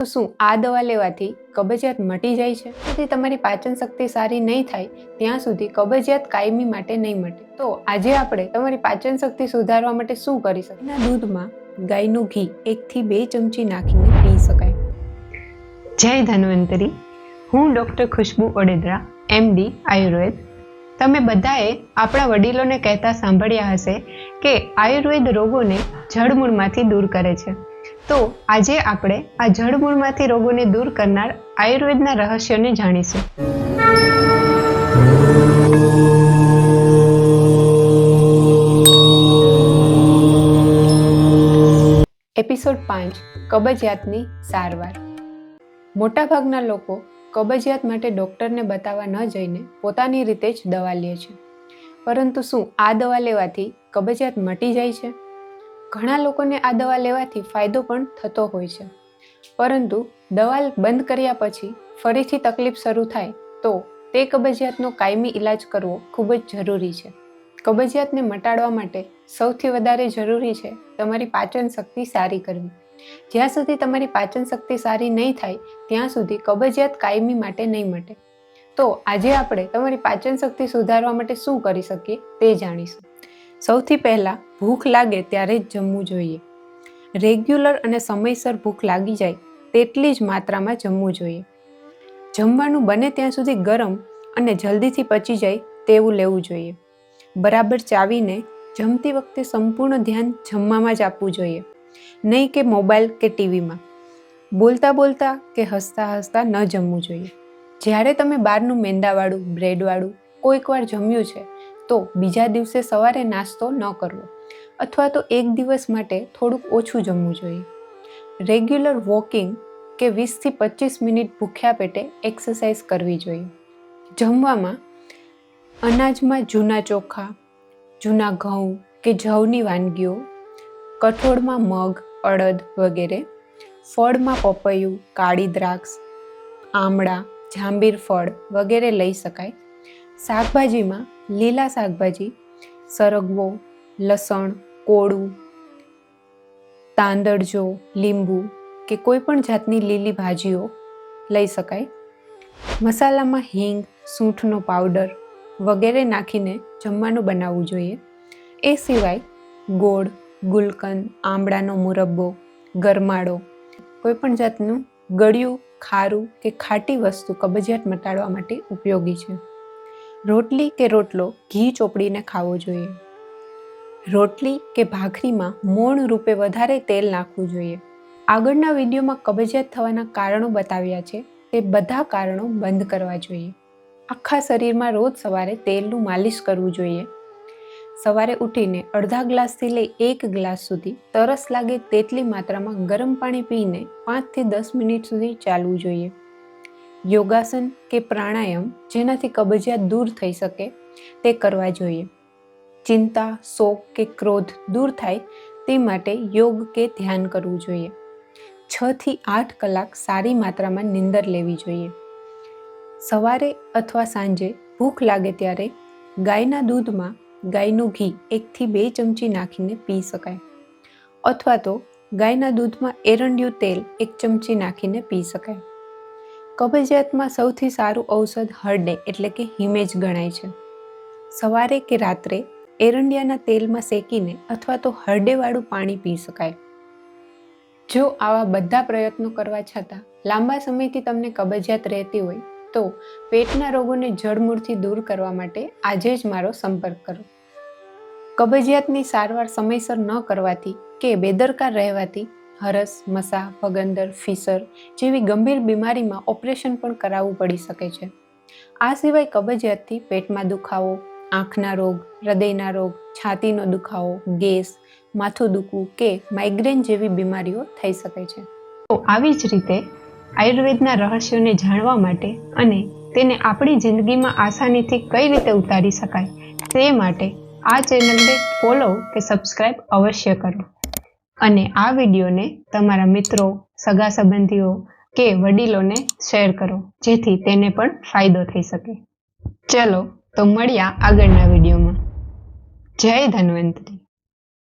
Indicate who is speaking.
Speaker 1: તો શું આ દવા લેવાથી કબજિયાત મટી જાય છે? તેથી તમારી પાચન શક્તિ સારી નહીં થાય, ત્યાં સુધી કબજિયાત કાયમી માટે નહીં મટે. તો આજે આપણે તમારી પાચન શક્તિ સુધારવા માટે શું કરી શકીએ? એના દૂધમાં ગાયનું ઘી એકથી બે ચમચી નાખીને પી શકાય.
Speaker 2: જય ધન્વંતરી. હું ડૉક્ટર ખુશ્બુ ઓડેદરા એમડી આયુર્વેદ. તમે બધાએ આપણા વડીલોને કહેતા સાંભળ્યા હશે કે આયુર્વેદ રોગોને જડમૂળમાંથી દૂર કરે છે. તો આજે આપણે આ જળમૂળમાંથી રોગોને દૂર કરનાર આયુર્વેદના રહસ્યોને જાણીશું.
Speaker 1: એપિસોડ પાંચ, કબજિયાતની સારવાર. મોટાભાગના લોકો કબજિયાત માટે ડૉક્ટરને બતાવવા ન જઈને પોતાની રીતે જ દવા લે છે. પરંતુ શું આ દવા લેવાથી કબજિયાત મટી જાય છે? ઘણા લોકોને આ દવા લેવાથી ફાયદો પણ થતો હોય છે. પરંતુ દવા બંધ કર્યા પછી ફરીથી તકલીફ શરૂ થાય તો તે કબજિયાતનો કાયમી ઈલાજ કરવો ખૂબ જ જરૂરી છે. કબજિયાતને મટાડવા માટે સૌથી વધારે જરૂરી છે તમારી પાચન શક્તિ સારી કરવી. જ્યાં સુધી તમારી પાચન શક્તિ સારી નહીં થાય, ત્યાં સુધી કબજિયાત કાયમી માટે નહીં મટે. તો આજે આપણે તમારી પાચન શક્તિ સુધારવા માટે શું કરી શકીએ તે જાણીશું. સૌથી પહેલાં ભૂખ લાગે ત્યારે જ જમવું જોઈએ. રેગ્યુલર અને સમયસર ભૂખ લાગી જાય તેટલી જ માત્રામાં જમવું જોઈએ. જમવાનું બને ત્યાં સુધી ગરમ અને જલ્દીથી પચી જાય તેવું લેવું જોઈએ. બરાબર ચાવીને જમતી વખતે સંપૂર્ણ ધ્યાન જમવામાં જ આપવું જોઈએ. નહીં કે મોબાઈલ કે ટીવીમાં. બોલતા બોલતા કે હસતા હસતા ન જમવું જોઈએ. જ્યારે તમે બહારનું મેંદાવાળું, બ્રેડવાળું કોઈકવાર જમ્યું છે તો બીજા દિવસે સવારે નાસ્તો ન કરવો અથવા તો એક દિવસ માટે થોડુંક ઓછું જમવું જોઈએ. રેગ્યુલર વોકિંગ કે વીસથી પચીસ મિનિટ ભૂખ્યા પેટે એક્સરસાઇઝ કરવી જોઈએ. જમવામાં અનાજમાં જૂના ચોખા, જૂના ઘઉં કે જવની વાનગીઓ, કઠોળમાં મગ, અડદ વગેરે, ફળમાં પપૈયું, કાળી દ્રાક્ષ, આમળા, જાંબીર ફળ વગેરે લઈ શકાય શાકભાજીમાં લીલા શાકભાજી, સરગવો, લસણ, કોળું, તાંદળજો, લીંબુ કે કોઈ પણ જાતની લીલી ભાજીઓ લઈ શકાય. મસાલામાં હિંગ, સૂંઠનો પાવડર વગેરે નાખીને જમવાનું બનાવવું જોઈએ. એ સિવાય ગોળ, ગુલકંદ, આમળાનો મુરબ્બો, ગરમાળો, કોઈ પણ જાતનું ગળ્યું, ખારું કે ખાટી વસ્તુ કબજિયાત મટાડવા માટે ઉપયોગી છે. રોટલી કે રોટલો ઘી ચોપડીને ખાવો જોઈએ. રોટલી કે ભાખરીમાં મોણ રૂપે વધારે તેલ નાખવું જોઈએ. આગળના વિડીયોમાં કબજિયાત થવાના કારણો બતાવ્યા છે. તે બધા કારણો બંધ કરવા જોઈએ. આખા શરીરમાં રોજ સવારે તેલનું માલિશ કરવું જોઈએ. સવારે ઉઠીને અડધા ગ્લાસથી લઈ એક ગ્લાસ સુધી તરસ લાગે તેટલી માત્રામાં ગરમ પાણી પીને પાંચથી દસ મિનિટ સુધી ચાલવું જોઈએ. યોગાસન કે પ્રાણાયામ જેનાથી કબજિયાત દૂર થઈ શકે તે કરવા જોઈએ. ચિંતા, શોક કે ક્રોધ દૂર થાય તે માટે યોગ કે ધ્યાન કરવું જોઈએ. છ થી આઠ કલાક સારી માત્રામાં નિંદર લેવી જોઈએ. સવારે અથવા સાંજે ભૂખ લાગે ત્યારે ગાયના દૂધમાં ગાયનું ઘી એકથી બે ચમચી નાખીને પી શકાય. અથવા તો ગાયના દૂધમાં એરંડિયું તેલ એક ચમચી નાખીને પી શકાય. કબજિયાતમાં સૌથી સારું ઔષધ હરડે એટલે કે હિમેજ ગણાય છે. સવારે કે રાત્રે એરંડિયાના તેલમાં શેકીને અથવા તો હરડેવાળું પાણી પી શકાય. જો આવા બધા પ્રયત્નો કરવા છતાં લાંબા સમયથી તમને કબજિયાત રહેતી હોય, તો પેટના રોગોને જડમૂળથી દૂર કરવા માટે આજે જ મારો સંપર્ક કરો. કબજિયાતની સારવાર સમયસર ન કરવાથી કે બેદરકાર રહેવાથી હરસ, મસા ભગંદર ફિસર જેવી ગંભીર બીમારીમાં ઓપરેશન પણ કરાવવું પડી શકે છે. આ સિવાય કબજિયાતથી પેટમાં દુખાવો, આંખના રોગ, હૃદયના રોગ, છાતીનો દુખાવો, ગેસ, માથું દુખવું કે માઇગ્રેન જેવી બીમારીઓ થઈ શકે છે.
Speaker 2: તો આવી જ રીતે આયુર્વેદના રહસ્યોને જાણવા માટે અને તેને આપણી જિંદગીમાં આસાનીથી કઈ રીતે ઉતારી શકાય તે માટે આ ચેનલને ફોલો કે સબસ્ક્રાઈબ અવશ્ય કરો. અને આ વિડીયોને તમારા મિત્રો, સગા સંબંધીઓ કે વડીલોને શેર કરો, જેથી તેને પણ ફાયદો થઈ શકે. ચલો, તો મળ્યા આગળના વિડીયોમાં. જય ધન્વંતરી.